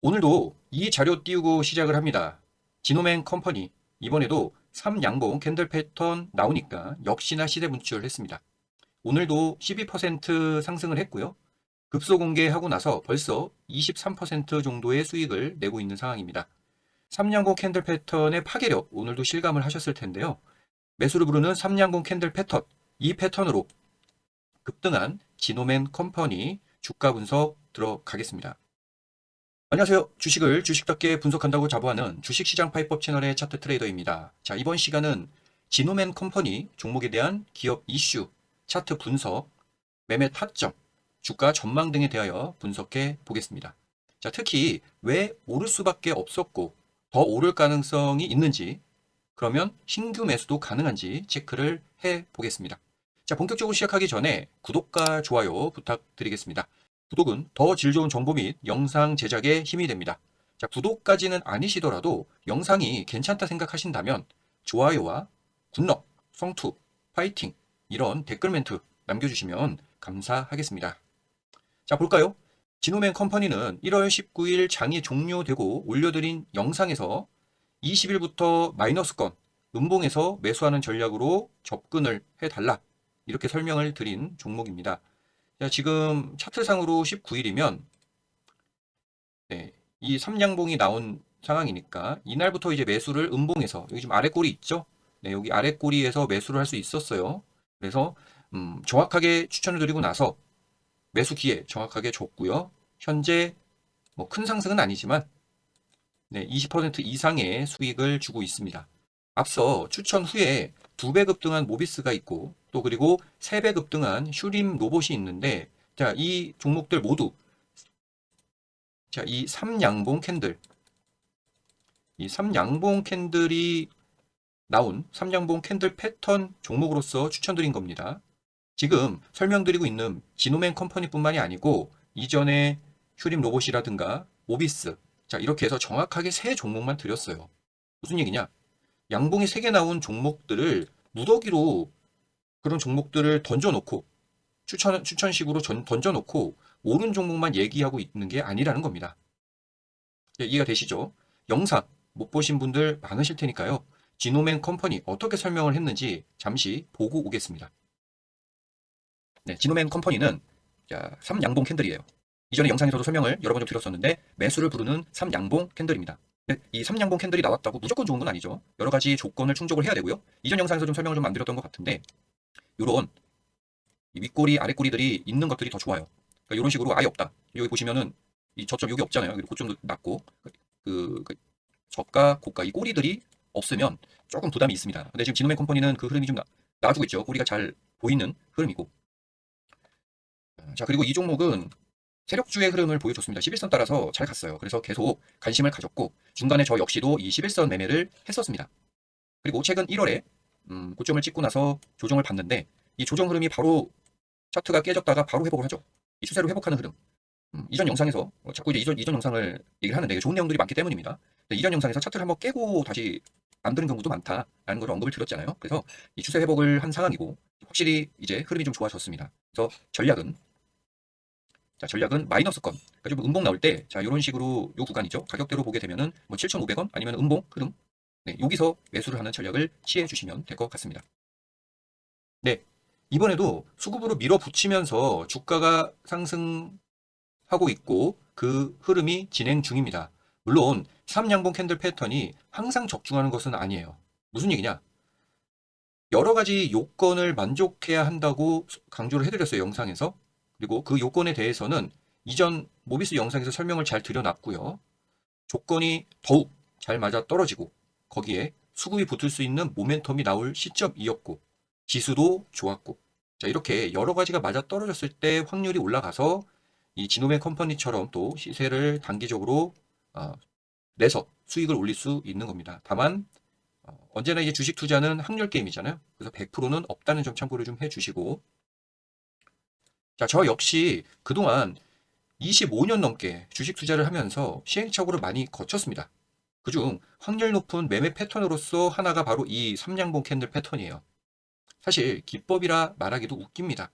오늘도 이 자료 띄우고 시작을 합니다. 지노맨 컴퍼니 이번에도 3양봉 캔들 패턴 나오니까 역시나 시대 분출을 했습니다. 오늘도 12% 상승을 했고요. 급소 공개하고 나서 벌써 23% 정도의 수익을 내고 있는 상황입니다. 3양봉 캔들 패턴의 파괴력 오늘도 실감을 하셨을 텐데요. 매수를 부르는 3양봉 캔들 패턴 이 패턴으로 급등한 지노맨 컴퍼니 주가 분석 들어가겠습니다. 안녕하세요. 주식을 주식답게 분석한다고 자부하는 주식시장 파이법 채널의 차트 트레이더입니다. 자, 이번 시간은 지노맨 컴퍼니 종목에 대한 기업 이슈, 차트 분석, 매매 타점, 주가 전망 등에 대하여 분석해 보겠습니다. 자, 특히 왜 오를 수밖에 없었고 더 오를 가능성이 있는지, 그러면 신규 매수도 가능한지 체크를 해 보겠습니다. 자, 본격적으로 시작하기 전에 구독과 좋아요 부탁드리겠습니다. 구독은 더 질 좋은 정보 및 영상 제작에 힘이 됩니다. 자, 구독까지는 아니시더라도 영상이 괜찮다 생각하신다면 좋아요와 굿럭, 성투, 파이팅 이런 댓글 멘트 남겨주시면 감사하겠습니다. 자, 볼까요? 진호맨 컴퍼니는 1월 19일 장이 종료되고 올려드린 영상에서 20일부터 마이너스권, 음봉에서 매수하는 전략으로 접근을 해달라. 이렇게 설명을 드린 종목입니다. 자, 지금 차트상으로 19일이면 네, 이 삼양봉이 나온 상황이니까 이날부터 이제 매수를 음봉에서 여기 지금 아래 꼬리 있죠? 네, 여기 아래 꼬리에서 매수를 할 수 있었어요. 그래서 음, 정확하게 추천을 드리고 나서 매수 기회 정확하게 줬고요. 현재 뭐 큰 상승은 아니지만 네, 20% 이상의 수익을 주고 있습니다. 앞서 추천 후에 두 배 급등한 모비스가 있고 또 그리고 세배 급등한 슈림 로봇이 있는데 자, 이 종목들 모두 자, 이 삼양봉 캔들 이 삼양봉 캔들이 나온 삼양봉 캔들 패턴 종목으로서 추천드린 겁니다. 지금 설명드리고 있는 지노맨 컴퍼니뿐만이 아니고 이전에 슈림 로봇이라든가 모비스 자, 이렇게 해서 정확하게 세 종목만 드렸어요. 무슨 얘기냐? 양봉이 세 개 나온 종목들을 무더기로 그런 종목들을 던져놓고 추천, 추천식으로 전- 던져놓고 오른 종목만 얘기하고 있는 게 아니라는 겁니다. 네, 이해가 되시죠? 영상 못 보신 분들 많으실 테니까요. 지노맨 컴퍼니 어떻게 설명을 했는지 잠시 보고 오겠습니다. 네, 지노맨 컴퍼니는 자, 3양봉 캔들이에요. 이전에 영상에서도 설명을 여러 번 좀 드렸었는데 매수를 부르는 3양봉 캔들입니다. 네, 이 3양봉 캔들이 나왔다고 무조건 좋은 건 아니죠. 여러 가지 조건을 충족을 해야 되고요. 이전 영상에서 좀 설명을 좀 안 드렸던 것 같은데 요런 이 윗꼬리 아랫꼬리들이 있는 것들이 더 좋아요. 그러니까 이런 식으로 아예 없다. 여기 보시면은 이 저점 여기 없잖아요. 그리고 고점도 낮고 그, 그 저가 고가 이 꼬리들이 없으면 조금 부담이 있습니다. 근데 지금 지노맨 컴퍼니는 그 흐름이 좀 나, 나와주고 있죠. 꼬리가 잘 보이는 흐름이고. 자 그리고 이 종목은 세력주의 흐름을 보여줬습니다. 11선 따라서 잘 갔어요. 그래서 계속 관심을 가졌고 중간에 저 역시도 이 11선 매매를 했었습니다. 그리고 최근 1월에 음, 고점을 찍고 나서 조정을 봤는데 이 조정 흐름이 바로 차트가 깨졌다가 바로 회복을 하죠. 이 추세로 회복하는 흐름. 음, 이전 영상에서 어, 자꾸 이제 이전, 이전 영상을 얘기를 하는데 좋은 내용들이 많기 때문입니다. 이전 영상에서 차트를 한번 깨고 다시 만드는 경우도 많다라는 걸 언급을 드렸잖아요. 그래서 이 추세 회복을 한 상황이고 확실히 이제 흐름이 좀 좋아졌습니다. 그래서 전략은 자, 전략은 마이너스권. 그러니까 좀 음봉 나올 때, 자, 이런 식으로 요 구간이죠. 가격대로 보게 되면은 뭐 7,500원 아니면 음봉 흐름. 네, 여기서 매수를 하는 전략을 취해 주시면 될 것 같습니다. 네. 이번에도 수급으로 밀어붙이면서 주가가 상승하고 있고 그 흐름이 진행 중입니다. 물론 3양봉 캔들 패턴이 항상 적중하는 것은 아니에요. 무슨 얘기냐? 여러 가지 요건을 만족해야 한다고 강조를 해드렸어요, 영상에서. 그리고 그 요건에 대해서는 이전 모비스 영상에서 설명을 잘 드려놨고요. 조건이 더욱 잘 맞아 떨어지고 거기에 수급이 붙을 수 있는 모멘텀이 나올 시점이었고 지수도 좋았고 자 이렇게 여러 가지가 맞아 떨어졌을 때 확률이 올라가서 이 지노맨 컴퍼니처럼 또 시세를 단기적으로 어, 내서 수익을 올릴 수 있는 겁니다. 다만 어, 언제나 이제 주식 투자는 확률 게임이잖아요. 그래서 100%는 없다는 점 참고를 좀 해주시고 자, 저 역시 그동안 25년 넘게 주식 투자를 하면서 시행착오를 많이 거쳤습니다. 그중 확률 높은 매매 패턴으로서 하나가 바로 이 삼양봉 캔들 패턴이에요. 사실 기법이라 말하기도 웃깁니다.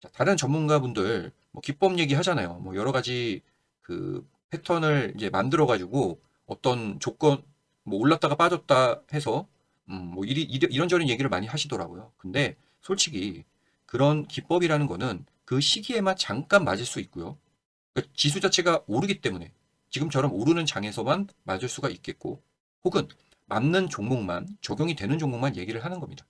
자, 다른 전문가분들 뭐 기법 얘기 하잖아요. 뭐 여러 가지 그 패턴을 이제 만들어 가지고 어떤 조건 뭐 올랐다가 빠졌다 해서 음, 뭐 이런저런 얘기를 많이 하시더라고요. 근데 솔직히 그런 기법이라는 거는 그 시기에만 잠깐 맞을 수 있고요. 그러니까 지수 자체가 오르기 때문에 지금처럼 오르는 장에서만 맞을 수가 있겠고 혹은 맞는 종목만 적용이 되는 종목만 얘기를 하는 겁니다.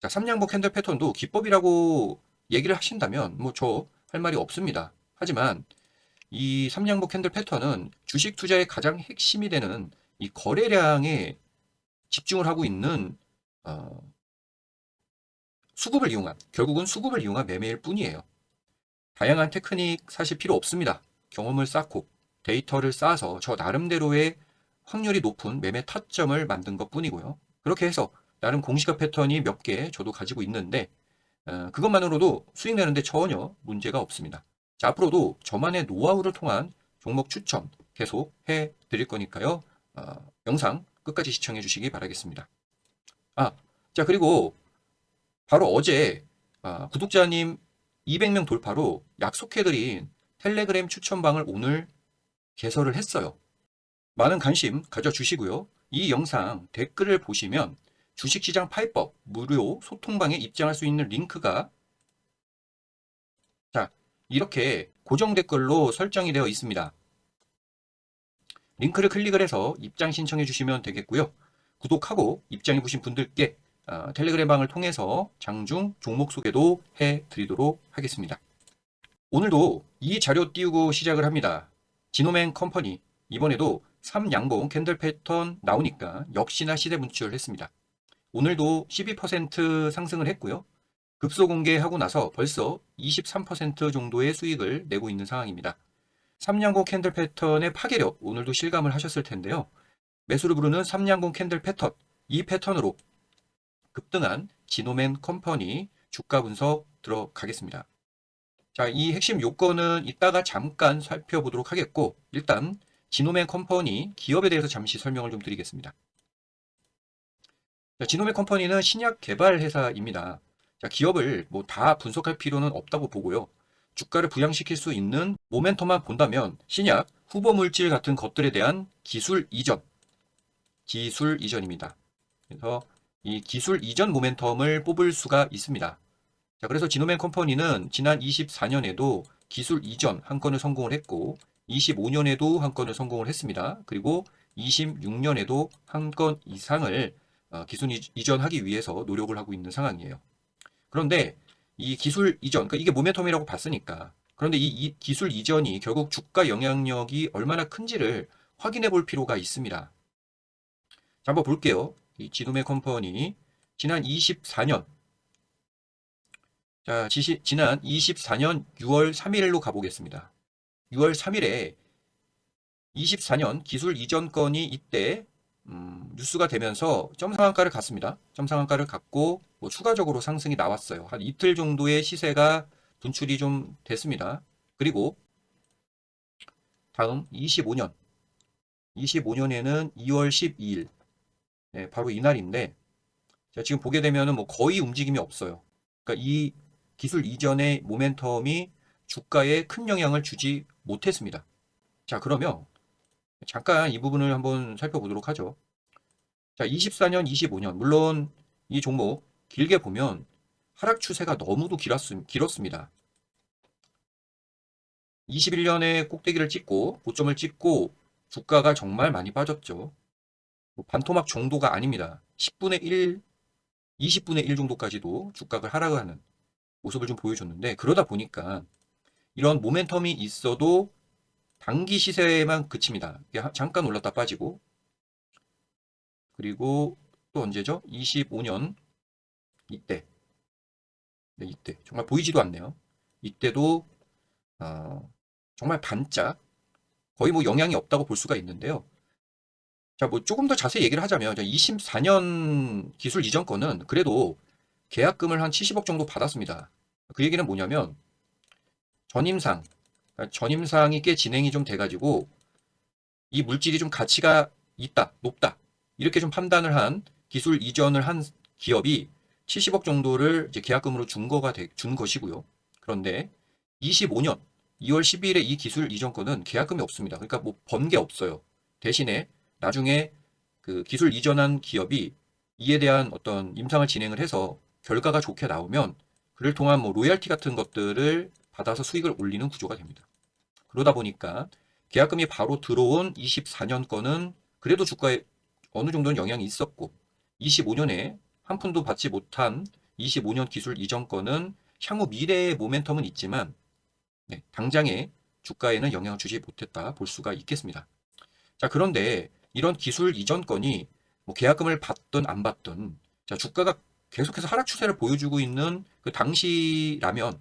자, 삼양복 캔들 패턴도 기법이라고 얘기를 하신다면 뭐 저 할 말이 없습니다. 하지만 이 삼양복 캔들 패턴은 주식 투자의 가장 핵심이 되는 이 거래량에 집중을 하고 있는 어, 수급을 이용한 결국은 수급을 이용한 매매일 뿐이에요. 다양한 테크닉 사실 필요 없습니다. 경험을 쌓고 데이터를 쌓아서 저 나름대로의 확률이 높은 매매 타점을 만든 것 뿐이고요. 그렇게 해서 나름 공시가 패턴이 몇 개 저도 가지고 있는데 어, 그것만으로도 수익 내는데 전혀 문제가 없습니다. 자, 앞으로도 저만의 노하우를 통한 종목 추천 계속 해 드릴 거니까요. 어, 영상 끝까지 시청해 주시기 바라겠습니다. 아, 자, 그리고 바로 어제 아, 구독자님 200명 돌파로 약속해 드린 텔레그램 추천방을 오늘 개설을 했어요. 많은 관심 가져주시고요. 이 영상 댓글을 보시면 주식시장 파이법 무료 소통방에 입장할 수 있는 링크가 자 이렇게 고정 댓글로 설정이 되어 있습니다. 링크를 클릭을 해서 입장 신청해 주시면 되겠고요. 구독하고 입장해 보신 분들께 어, 텔레그램 방을 통해서 장중 종목 소개도 해 드리도록 하겠습니다. 오늘도 이 자료 띄우고 시작을 합니다. 지노맨 컴퍼니 이번에도 3양봉 캔들 패턴 나오니까 역시나 시대 분출을 했습니다. 오늘도 12% 상승을 했고요. 급소 공개하고 나서 벌써 23% 정도의 수익을 내고 있는 상황입니다. 3양봉 캔들 패턴의 파괴력 오늘도 실감을 하셨을 텐데요. 매수를 부르는 3양봉 캔들 패턴 이 패턴으로 급등한 지노맨 컴퍼니 주가 분석 들어가겠습니다. 자, 이 핵심 요건은 이따가 잠깐 살펴보도록 하겠고 일단 지노맨 컴퍼니 기업에 대해서 잠시 설명을 좀 드리겠습니다. 자, 지노맨 컴퍼니는 신약 개발 회사입니다. 자, 기업을 뭐 다 분석할 필요는 없다고 보고요. 주가를 부양시킬 수 있는 모멘텀만 본다면 신약, 후보 물질 같은 것들에 대한 기술 이전, 기술 이전입니다. 그래서 이 기술 이전 모멘텀을 뽑을 수가 있습니다. 자, 그래서 지노맨 컴퍼니는 지난 24년에도 기술 이전 한 건을 성공을 했고 25년에도 한 건을 성공을 했습니다. 그리고 26년에도 한 건 이상을 어, 기술 이- 이전하기 위해서 노력을 하고 있는 상황이에요. 그런데 이 기술 이전, 그러니까 이게 모멘텀이라고 봤으니까 그런데 이, 이 기술 이전이 결국 주가 영향력이 얼마나 큰지를 확인해 볼 필요가 있습니다. 자, 한번 볼게요. 이 지노메 컴퍼니 지난 24년 자, 지시, 지난 24년 6월 3일로 가보겠습니다. 6월 3일에 24년 기술 이전 건이 이때 음, 뉴스가 되면서 점상한가를 갔습니다. 점상한가를 갔고 뭐 추가적으로 상승이 나왔어요. 한 이틀 정도의 시세가 분출이 좀 됐습니다. 그리고 다음 25년 25년에는 2월 12일 네, 바로 이날인데 자, 지금 보게 되면은 뭐 거의 움직임이 없어요. 그러니까 이 기술 이전의 모멘텀이 주가에 큰 영향을 주지 못했습니다. 자, 그러면 잠깐 이 부분을 한번 살펴보도록 하죠. 자, 24년, 25년. 물론 이 종목 길게 보면 하락 추세가 너무도 길었, 길었습니다. 21년에 꼭대기를 찍고 고점을 찍고 주가가 정말 많이 빠졌죠. 뭐 반토막 정도가 아닙니다. 10분의 1, 20분의 1 정도까지도 주가가 하락을 하는 모습을 좀 보여줬는데 그러다 보니까 이런 모멘텀이 있어도 단기 시세에만 그칩니다. 잠깐 올랐다 빠지고 그리고 또 언제죠? 25년 이때 네, 이때 정말 보이지도 않네요. 이때도 어, 정말 반짝 거의 뭐 영향이 없다고 볼 수가 있는데요. 자, 뭐 조금 더 자세히 얘기를 하자면 24년 기술 이전 거는 그래도 계약금을 한 70억 정도 받았습니다. 그 얘기는 뭐냐면 전임상 전임상이 꽤 진행이 좀 돼가지고 이 물질이 좀 가치가 있다, 높다 이렇게 좀 판단을 한 기술 이전을 한 기업이 70억 정도를 이제 계약금으로 준 거가 돼- 준 것이고요. 그런데 25년, 2월 12일에 이 기술 이전 건은 계약금이 없습니다. 그러니까 뭐 번 게 없어요. 대신에 나중에 그 기술 이전한 기업이 이에 대한 어떤 임상을 진행을 해서 결과가 좋게 나오면 그를 통한 뭐 로열티 같은 것들을 받아서 수익을 올리는 구조가 됩니다. 그러다 보니까 계약금이 바로 들어온 24년 건은 그래도 주가에 어느 정도는 영향이 있었고 25년에 한 푼도 받지 못한 25년 기술 이전 건은 향후 미래의 모멘텀은 있지만 네, 당장의 주가에는 영향을 주지 못했다 볼 수가 있겠습니다. 자, 그런데 이런 기술 이전 건이 뭐 계약금을 받든 안 받든 자, 주가가 계속해서 하락 추세를 보여주고 있는 그 당시라면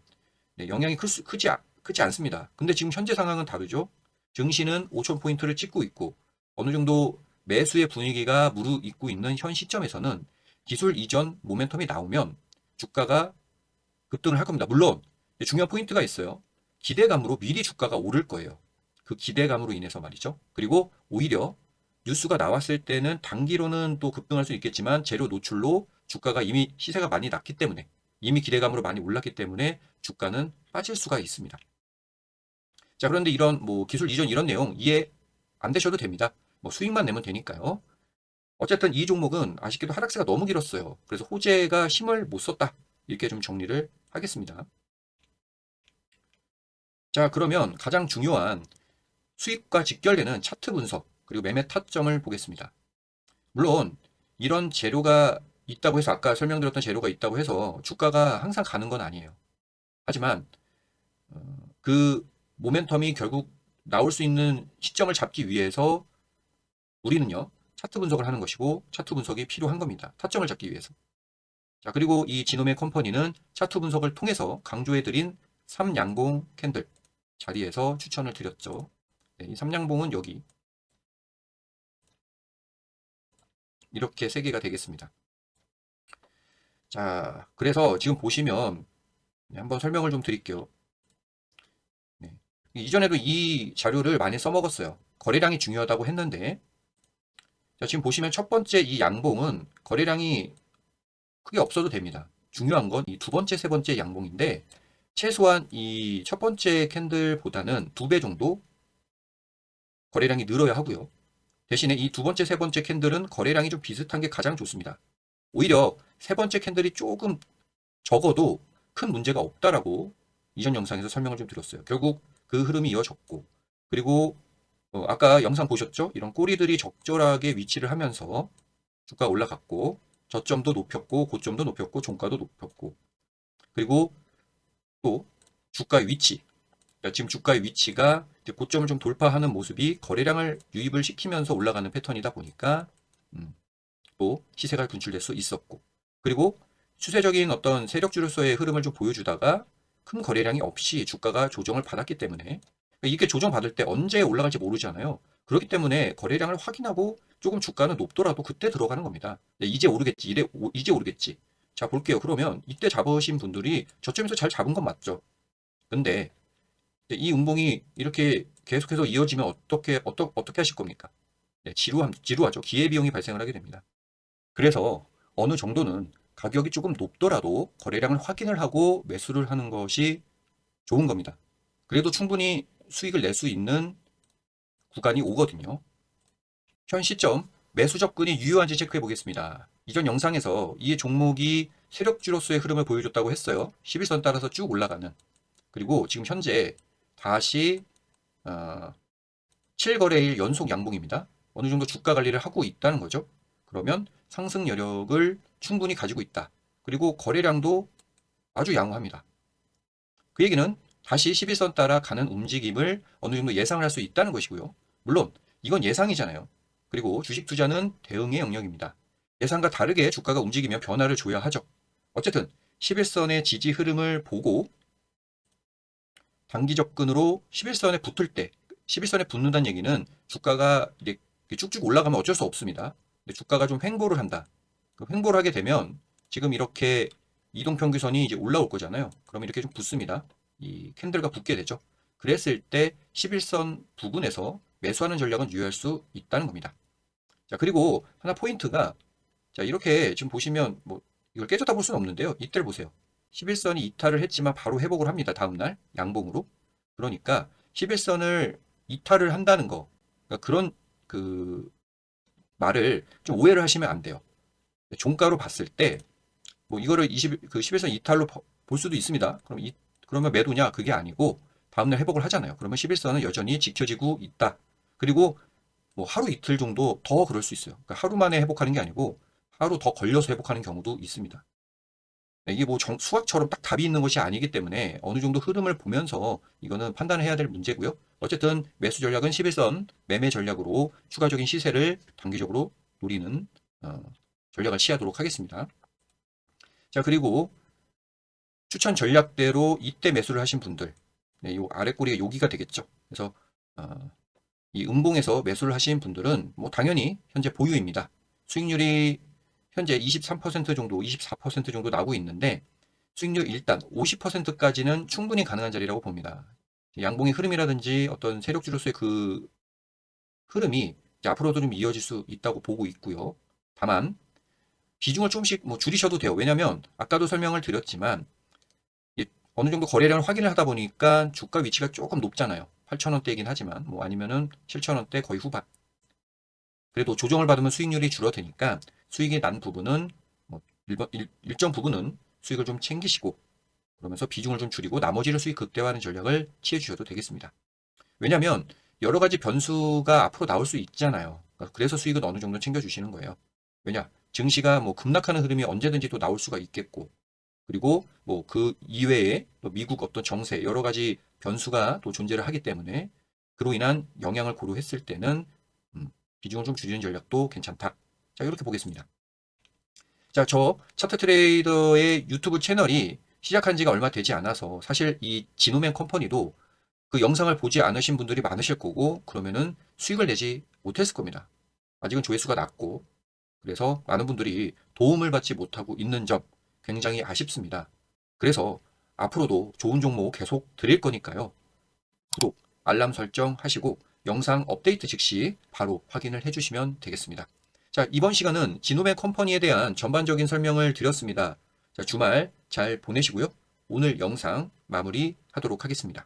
네, 영향이 클 수, 크지, 않- 크지 않습니다. 근데 지금 현재 상황은 다르죠. 증시는 5천 포인트를 찍고 있고 어느 정도 매수의 분위기가 무르익고 있는 현 시점에서는 기술 이전 모멘텀이 나오면 주가가 급등을 할 겁니다. 물론 중요한 포인트가 있어요. 기대감으로 미리 주가가 오를 거예요. 그 기대감으로 인해서 말이죠. 그리고 오히려 뉴스가 나왔을 때는 단기로는 또 급등할 수 있겠지만 재료 노출로 주가가 이미 시세가 많이 났기 때문에 이미 기대감으로 많이 올랐기 때문에 주가는 빠질 수가 있습니다. 자, 그런데 이런 뭐 기술 이전 이런 내용 이해 안 되셔도 됩니다. 뭐 수익만 내면 되니까요. 어쨌든 이 종목은 아쉽게도 하락세가 너무 길었어요. 그래서 호재가 힘을 못 썼다. 이렇게 좀 정리를 하겠습니다. 자, 그러면 가장 중요한 수익과 직결되는 차트 분석, 그리고 매매 타점을 보겠습니다. 물론, 이런 재료가 있다고 해서, 아까 설명드렸던 재료가 있다고 해서 주가가 항상 가는 건 아니에요. 하지만, 어, 그 모멘텀이 결국 나올 수 있는 시점을 잡기 위해서 우리는요, 차트 분석을 하는 것이고, 차트 분석이 필요한 겁니다. 타점을 잡기 위해서. 자, 그리고 이 지노메 컴퍼니는 차트 분석을 통해서 강조해드린 3양봉 캔들 자리에서 추천을 드렸죠. 네, 이 3양봉은 여기 이렇게 세 개가 되겠습니다. 자, 그래서 지금 보시면 네, 한번 설명을 좀 드릴게요. 네, 이전에도 이 자료를 많이 써먹었어요. 거래량이 중요하다고 했는데 자, 지금 보시면 첫 번째 이 양봉은 거래량이 크게 없어도 됩니다. 중요한 건 이 두 번째, 세 번째 양봉인데 최소한 이 첫 번째 캔들보다는 두 배 정도 거래량이 늘어야 하고요. 대신에 이 두 번째, 세 번째 캔들은 거래량이 좀 비슷한 게 가장 좋습니다. 오히려 세 번째 캔들이 조금 적어도 큰 문제가 없다라고 이전 영상에서 설명을 좀 드렸어요. 결국 그 흐름이 이어졌고 그리고 어, 아까 영상 보셨죠? 이런 꼬리들이 적절하게 위치를 하면서 주가 올라갔고 저점도 높였고 고점도 높였고 종가도 높였고 그리고 또 주가의 위치 그러니까 지금 주가의 위치가 고점을 좀 돌파하는 모습이 거래량을 유입을 시키면서 올라가는 패턴이다 보니까 음, 또 시세가 분출될 수 있었고 그리고 추세적인 어떤 세력주로서의 흐름을 좀 보여주다가 큰 거래량이 없이 주가가 조정을 받았기 때문에 그러니까 이게 조정받을 때 언제 올라갈지 모르잖아요. 그렇기 때문에 거래량을 확인하고 조금 주가는 높더라도 그때 들어가는 겁니다. 네, 이제 오르겠지, 이래, 오- 이제 오르겠지. 자, 볼게요. 그러면 이때 잡으신 분들이 저점에서 잘 잡은 건 맞죠. 근데 이 운봉이 이렇게 계속해서 이어지면 어떻게, 어떻게 하실 겁니까? 네, 지루함, 지루하죠. 기회비용이 발생을 하게 됩니다. 그래서 어느 정도는 가격이 조금 높더라도 거래량을 확인을 하고 매수를 하는 것이 좋은 겁니다. 그래도 충분히 수익을 낼 수 있는 구간이 오거든요. 현 시점 매수 접근이 유효한지 체크해 보겠습니다. 이전 영상에서 이 종목이 세력주로서의 흐름을 보여줬다고 했어요. 11선 따라서 쭉 올라가는. 그리고 지금 현재 다시 어, 7거래일 연속 양봉입니다. 어느 정도 주가 관리를 하고 있다는 거죠. 그러면 상승 여력을 충분히 가지고 있다. 그리고 거래량도 아주 양호합니다. 그 얘기는 다시 11선 따라 가는 움직임을 어느 정도 예상을 할 수 있다는 것이고요. 물론 이건 예상이잖아요. 그리고 주식 투자는 대응의 영역입니다. 예상과 다르게 주가가 움직이면 변화를 줘야 하죠. 어쨌든 11선의 지지 흐름을 보고 단기 접근으로 11선에 붙을 때 11선에 붙는다는 얘기는 주가가 이렇게 쭉쭉 올라가면 어쩔 수 없습니다. 주가가 좀 횡보를 한다. 그 횡보를 하게 되면 지금 이렇게 이동평균선이 이제 올라올 거잖아요. 그럼 이렇게 좀 붙습니다. 이 캔들과 붙게 되죠. 그랬을 때 11선 부근에서 매수하는 전략은 유효할 수 있다는 겁니다. 자, 그리고 하나 포인트가 자, 이렇게 지금 보시면 뭐 이걸 깨졌다 볼 수는 없는데요. 이때를 보세요. 11선이 이탈을 했지만 바로 회복을 합니다. 다음 날 양봉으로. 그러니까 11선을 이탈을 한다는 거 그러니까 그런 그 말을 좀 오해를 하시면 안 돼요. 종가로 봤을 때 뭐 이거를 20, 그 11선 이탈로 버- 볼 수도 있습니다. 그럼 이, 그러면 매도냐? 그게 아니고 다음날 회복을 하잖아요. 그러면 11선은 여전히 지켜지고 있다. 그리고 뭐 하루 이틀 정도 더 그럴 수 있어요. 그러니까 하루 만에 회복하는 게 아니고 하루 더 걸려서 회복하는 경우도 있습니다. 네, 이게 뭐 정- 수학처럼 딱 답이 있는 것이 아니기 때문에 어느 정도 흐름을 보면서 이거는 판단을 해야 될 문제고요. 어쨌든 매수 전략은 11선 매매 전략으로 추가적인 시세를 단기적으로 노리는 어, 전략을 취하도록 하겠습니다. 자, 그리고 추천 전략대로 이때 매수를 하신 분들, 네, 요 아래 꼬리가 여기가 되겠죠. 그래서 어, 이 음봉에서 매수를 하신 분들은 뭐 당연히 현재 보유입니다. 수익률이 현재 23% 정도, 24% 정도 나오고 있는데 수익률 일단 50%까지는 충분히 가능한 자리라고 봅니다. 양봉의 흐름이라든지 어떤 세력주로서의 그 흐름이 앞으로도 좀 이어질 수 있다고 보고 있고요. 다만 비중을 조금씩 뭐 줄이셔도 돼요. 왜냐하면 아까도 설명을 드렸지만 이 어느 정도 거래량을 확인을 하다 보니까 주가 위치가 조금 높잖아요. 8,000원대이긴 하지만 뭐 아니면은 7,000원대 거의 후반. 그래도 조정을 받으면 수익률이 줄어드니까 수익이 난 부분은 뭐 일번- 일, 일정 부분은 수익을 좀 챙기시고 그러면서 비중을 좀 줄이고 나머지를 수익 극대화하는 전략을 취해 주셔도 되겠습니다. 왜냐하면 여러 가지 변수가 앞으로 나올 수 있잖아요. 그래서 수익은 어느 정도 챙겨 주시는 거예요. 왜냐? 증시가 뭐 급락하는 흐름이 언제든지 또 나올 수가 있겠고 그리고 뭐 그 이외에 또 미국 어떤 정세 여러 가지 변수가 또 존재를 하기 때문에 그로 인한 영향을 고려했을 때는 음, 비중을 좀 줄이는 전략도 괜찮다. 자, 이렇게 보겠습니다. 자, 저 차트 트레이더의 유튜브 채널이 시작한 지가 얼마 되지 않아서 사실 이 진호맨 컴퍼니도 그 영상을 보지 않으신 분들이 많으실 거고 그러면은 수익을 내지 못했을 겁니다. 아직은 조회수가 낮고 그래서 많은 분들이 도움을 받지 못하고 있는 점 굉장히 아쉽습니다. 그래서 앞으로도 좋은 종목 계속 드릴 거니까요. 구독, 알람 설정 하시고 영상 업데이트 즉시 바로 확인을 해주시면 되겠습니다. 자, 이번 시간은 진호맨 컴퍼니에 대한 전반적인 설명을 드렸습니다. 자, 주말 잘 보내시고요. 오늘 영상 마무리 하도록 하겠습니다.